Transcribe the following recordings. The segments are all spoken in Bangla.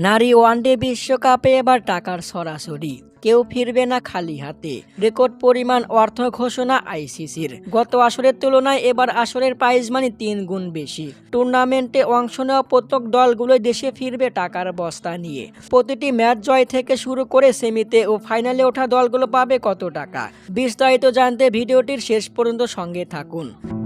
নারী ওয়ানডে বিশ্বকাপে এবার টাকার সরাসরি। কেউ ফিরবে না খালি হাতে। রেকর্ড পরিমাণ, অর্থ ঘোষণা আইসিসির। গত আসরের তুলনায় এবার আসরের প্রাইজ মানি তিন গুণ বেশি। টুর্নামেন্টে অংশ নেওয়া প্রত্যেক দলগুলো দেশে ফিরবে টাকার বস্তা নিয়ে। প্রতিটি ম্যাচ জয় থেকে শুরু করে সেমিতে ও ফাইনালে ওঠা দলগুলো পাবে কত টাকা? বিস্তারিত জানতে ভিডিওটির শেষ পর্যন্ত সঙ্গে থাকুন।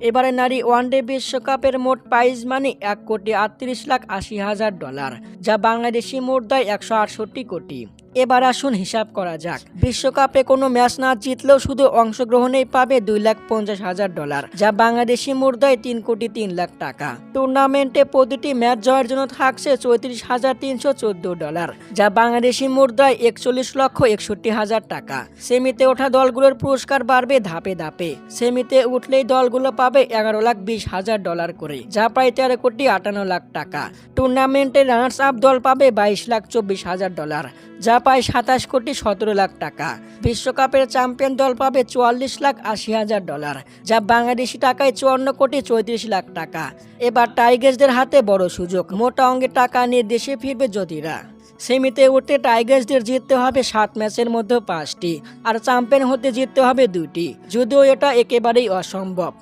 এবারে নারী ওয়ানডে বিশ্বকাপের মোট প্রাইজ মানি এক কোটি আটত্রিশ লাখ আশি হাজার ডলার, যা বাংলাদেশি মুদ্রায় একশো আটষট্টি কোটি। এবার আসুন হিসাব করা যাক। বিশ্বকাপে কোনো ম্যাচ না জিতলেও শুধু অংশগ্রহণেই পাবে দুই লাখ পঞ্চাশ হাজার ডলার, যা বাংলাদেশি মুদ্রায় তিন কোটি তিন লাখ টাকা। টুর্নামেন্টে প্রতিটি ম্যাচ জয়ের জন্য থাকছে চৌত্রিশ হাজার তিনশো চোদ্দ ডলার, যা বাংলাদেশি মুদ্রায় একচল্লিশ লক্ষ একষট্টি হাজার টাকা। সেমিতে ওঠা দলগুলোর পুরস্কার বাড়বে ধাপে ধাপে। সেমিতে উঠলেই দলগুলো পাবে এগারো লাখ বিশ হাজার ডলার করে, যা প্রায় তেরো কোটি আটান্ন লাখ টাকা। টুর্নামেন্টে রানার্স আপ দল পাবে বাইশ লাখ চব্বিশ হাজার ডলার, যা পায় সাতাশ কোটি সতেরো লাখ টাকা। বিশ্বকাপের চ্যাম্পিয়ন দল পাবে চুয়াল্লিশ লাখ আশি হাজার ডলার, যা বাংলাদেশি টাকায় চুয়ান্ন কোটি চৌত্রিশ লাখ টাকা। এবার টাইগার্সদের হাতে বড় সুযোগ, মোটা অঙ্গে টাকা নিয়ে দেশে ফিরবে জ্যোতিরা সেমিতে উঠতে টাইগার্সদের জিততে হবে সাত ম্যাচের মধ্যে পাঁচটি, আর চ্যাম্পিয়ন হতে জিততে হবে দুটি যদিও এটা একেবারেই অসম্ভব।